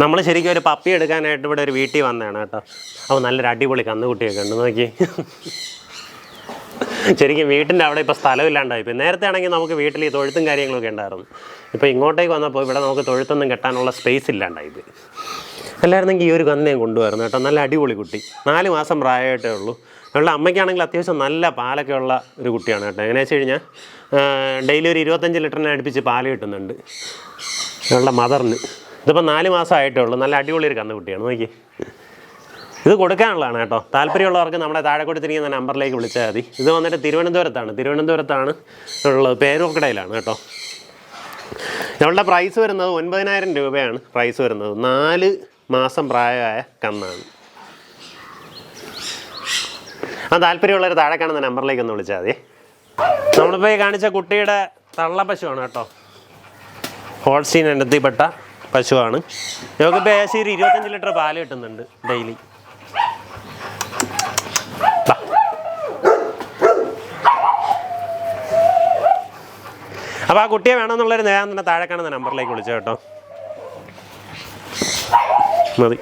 നമ്മൾ ശരിക്കും ഒരു പപ്പി എടുക്കാനായിട്ട് ഇവിടെ ഒരു വീട്ടിൽ വന്നതാണ് കേട്ടോ. അപ്പോൾ നല്ലൊരു അടിപൊളി കന്നുകുട്ടിയൊക്കെ ഉണ്ട് നോക്കി. ശരിക്കും വീട്ടിന്റെ അവിടെ ഇപ്പോൾ സ്ഥലമില്ലാണ്ടായി ഇപ്പോൾ നേരത്തെ ആണെങ്കിൽ നമുക്ക് വീട്ടിൽ ഈ തൊഴുത്തും കാര്യങ്ങളൊക്കെ ഉണ്ടായിരുന്നു. ഇപ്പോൾ ഇങ്ങോട്ടേക്ക് വന്നപ്പോൾ ഇവിടെ നമുക്ക് തൊഴുത്തൊന്നും കെട്ടാനുള്ള സ്പേസ് ഇല്ലാണ്ടായി അല്ലായിരുന്നെങ്കിൽ ഈ ഒരു കന്നയും കൊണ്ടുവരുന്നു കേട്ടോ. നല്ല അടിപൊളി കുട്ടി. നാല് മാസം പ്രായമായിട്ടേ ഉള്ളൂ. അവളുടെ അമ്മയ്ക്കാണെങ്കിൽ അത്യാവശ്യം നല്ല പാലൊക്കെ ഉള്ള ഒരു കുട്ടിയാണ് കേട്ടോ. എങ്ങനെയാ വെച്ച് കഴിഞ്ഞാൽ ഡെയിലി ഒരു ഇരുപത്തഞ്ച് ലിറ്ററിനെ അടുപ്പിച്ച് പാൽ കിട്ടുന്നുണ്ട്. അവളുടെ മദറിന് ഇതിപ്പോൾ നാല് മാസമായിട്ടേ ഉള്ളൂ. നല്ല അടിപൊളി ഒരു കന്നുകുട്ടിയാണ് നോക്കി. ഇത് കൊടുക്കാനുള്ളതാണ് കേട്ടോ. താല്പര്യമുള്ളവർക്ക് നമ്മുടെ താഴെ കൊടുത്തിരിക്കുന്ന നമ്പറിലേക്ക് വിളിച്ചാൽ മതി. ഇത് വന്നിട്ട് തിരുവനന്തപുരത്താണ്. തിരുവനന്തപുരത്താണ് ഉള്ളത്. പേരൂർക്കടയിലാണ് കേട്ടോ. ഞങ്ങളുടെ പ്രൈസ് വരുന്നത് ഒൻപതിനായിരം രൂപയാണ് പ്രൈസ് വരുന്നത്. നാല് മാസം പ്രായമായ കന്നാണ്. ആ താല്പര്യമുള്ളവർ താഴെ കാണുന്ന നമ്പറിലേക്ക് ഒന്ന് വിളിച്ചാൽ മതി. നമ്മളിപ്പോൾ ഈ കാണിച്ച കുട്ടിയുടെ തള്ള പശുവാണ് കേട്ടോ. ഹോൾസ്റ്റീൻ ഇനത്തിൽപ്പെട്ട പശുവാണ്. നമുക്കിപ്പോൾ ഏകദേശം ഒരു ഇരുപത്തഞ്ച് ലിറ്റർ പാൽ കിട്ടുന്നുണ്ട് ഡെയിലി. അപ്പോൾ ആ കുട്ടിയെ വേണമെന്നുള്ളൊരു നേരം തന്നെ താഴെ കാണുന്ന നമ്പറിലേക്ക് വിളിച്ചോ കേട്ടോ. മതി.